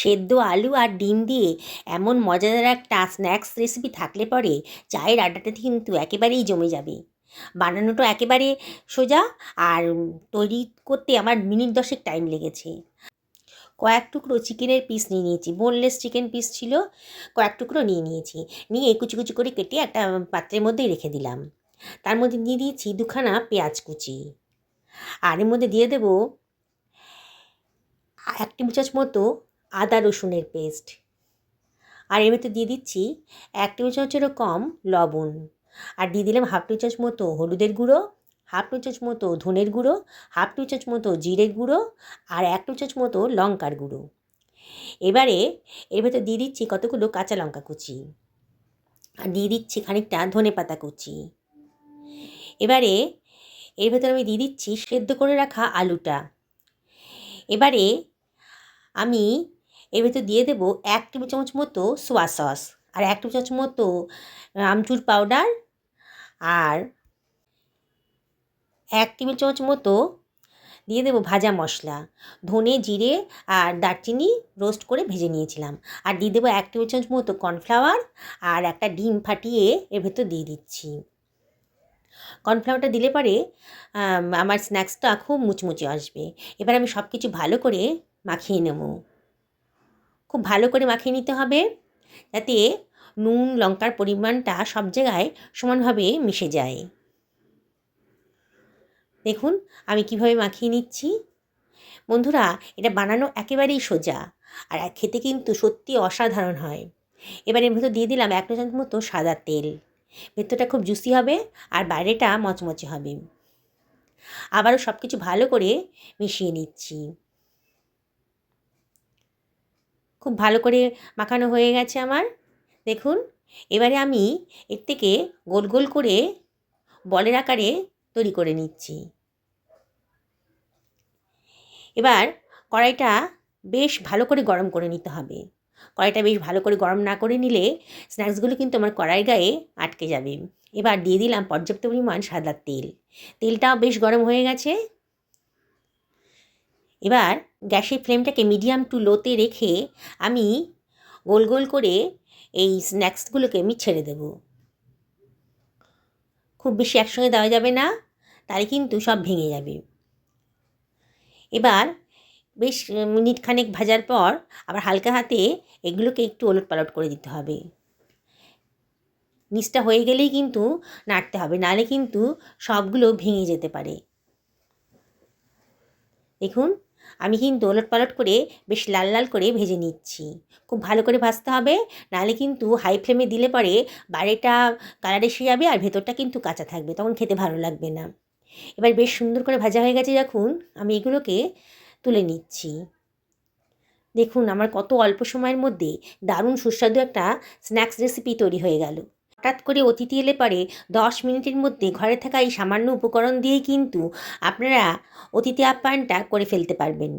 সেদ্ধ আলু আর ডিম দিয়ে এমন মজাদার একটা স্ন্যাক্স রেসিপি থাকলে পরে চায়ের আড্ডাটাতে কিন্তু একেবারেই জমে যাবে। বানানোটা একেবারে সোজা আর তৈরি করতে আমার মিনিট দশেক টাইম লেগেছে। কয়েক টুকরো চিকেনের পিস নিয়ে নিয়েছি বোনলেস চিকেন পিস ছিল, কয়েক টুকরো নিয়ে নিয়েছি, নিয়ে কুচি কুচি করে কেটে একটা পাত্রের মধ্যেই রেখে দিলাম। তার মধ্যে দিয়ে দিয়েছি দুখানা পেঁয়াজ কুচি। আর এর মধ্যে দিয়ে দেবো এক চামচ মতো আদা রসুনের পেস্ট। আর এর দিয়ে দিচ্ছি এক টেবিল চামচেরও কম লবণ। আর দিয়ে দিলাম হাফ টেবিল চামচ মতো হলুদের গুঁড়ো, হাফ টেবিল চামচ মতো ধনের গুঁড়ো, হাফ টেবিল চামচ মতো জিরের গুঁড়ো আর এক টেবিল চামচ মতো লঙ্কার গুঁড়ো। এবারে এর ভেতর দিয়ে দিচ্ছি কতগুলো কাঁচা লঙ্কা কুচি। আর দিয়ে দিচ্ছি খানিকটা ধনে পাতা কুচি। এবারে এর ভেতর আমি দিয়ে দিচ্ছি সেদ্ধ করে রাখা আলুটা। এবারে আমি এর ভেতর দিয়ে দেবো এক টেবিল চামচ মতো সোয়া সস আর এক টেবিল চামচ মতো আমচুর পাউডার আর এক টেবিল চামচ মতো দিয়ে দেবো ভাজা মশলা, ধনে জিরে আর দারচিনি রোস্ট করে ভেজে নিয়েছিলাম। আর দিয়ে দেবো এক টেবিল চামচ মতো কর্নফ্লাওয়ার আর একটা ডিম ফাটিয়ে এর ভেতর দিয়ে দিচ্ছি। কর্নফ্লাওয়ারটা দিলে পরে আমার স্ন্যাক্সটা খুব মুচমুচে আসবে। এবার আমি সব কিছু ভালো করে মাখিয়ে নেব। খুব ভালো করে মাখিয়ে নিতে হবে যাতে নুন, লঙ্কার পরিমাণটা সব জায়গায় সমানভাবে মিশে যায়। দেখুন, আমি কীভাবে মাখিয়ে নিচ্ছি। বন্ধুরা, এটা বানানো একেবারেই সোজা আর খেতে কিন্তু সত্যি অসাধারণ হয়। এবার এর ভেতর দিয়ে দিলাম এক চামচ মতো সাদা তেল। ভেতরটা খুব জুসি হবে আর বাইরেটা মচমচে হবে। আবারও সব কিছু ভালো করে মিশিয়ে নিচ্ছি। খুব ভালো করে মাখানো হয়ে গেছে আমার। দেখুন, এবারে আমি এর থেকে গোল গোল করে বলের আকারে তৈরি করে নিচ্ছি। এবার কড়াইটা বেশ ভালো করে গরম করে নিতে হবে। কড়াইটা বেশ ভালো করে গরম না করে নিলে স্ন্যাক্সগুলো কিন্তু আমার কড়াই গায়ে আটকে যাবে। এবার দিয়ে দিলাম পর্যাপ্ত পরিমাণ সাদা তেল। তেলটাও বেশ গরম হয়ে গেছে। এবার গ্যাসের ফ্লেমটাকে মিডিয়াম টু লোতে রেখে আমি গোল গোল করে এই স্ন্যাক্সগুলোকে আমি ছেড়ে দেব। খুব বেশি একসঙ্গে দেওয়া যাবে না, তাহলে কিন্তু সব ভেঙে যাবে। এবার বেশ মিনিট খানেক ভাজার পর আবার হালকা হাতে এগুলোকে একটু ওলট পালট করে দিতে হবে। নিচটা হয়ে গেলেই কিন্তু নাড়তে হবে নালে কিন্তু সবগুলো ভেঙে যেতে পারে। দেখুন আমি কিন্তু ওলট পালট করে বেশ লাল লাল করে ভেজে নিচ্ছি। খুব ভালো করে ভাজতে হবে, নাহলে কিন্তু হাই ফ্লেমে দিলে পরে বাইরেটা কালার এসে যাবে আর ভেতরটা কিন্তু কাঁচা থাকবে, তখন খেতে ভালো লাগবে না। এবার বেশ সুন্দর করে ভাজা হয়ে গেছে যখন, আমি এগুলোকে তুলে নিচ্ছি। দেখুন, আমার কত অল্প সময়ের মধ্যে দারুণ সুস্বাদু একটা স্ন্যাক্স রেসিপি তৈরি হয়ে গেল। হঠাৎ করে অতিথি এলে পারে দশ মিনিটের মধ্যে ঘরে থাকা এই সামান্য উপকরণ দিয়েই কিন্তু আপনারা অতিথি আপ্যায়নটা করে ফেলতে পারবেন।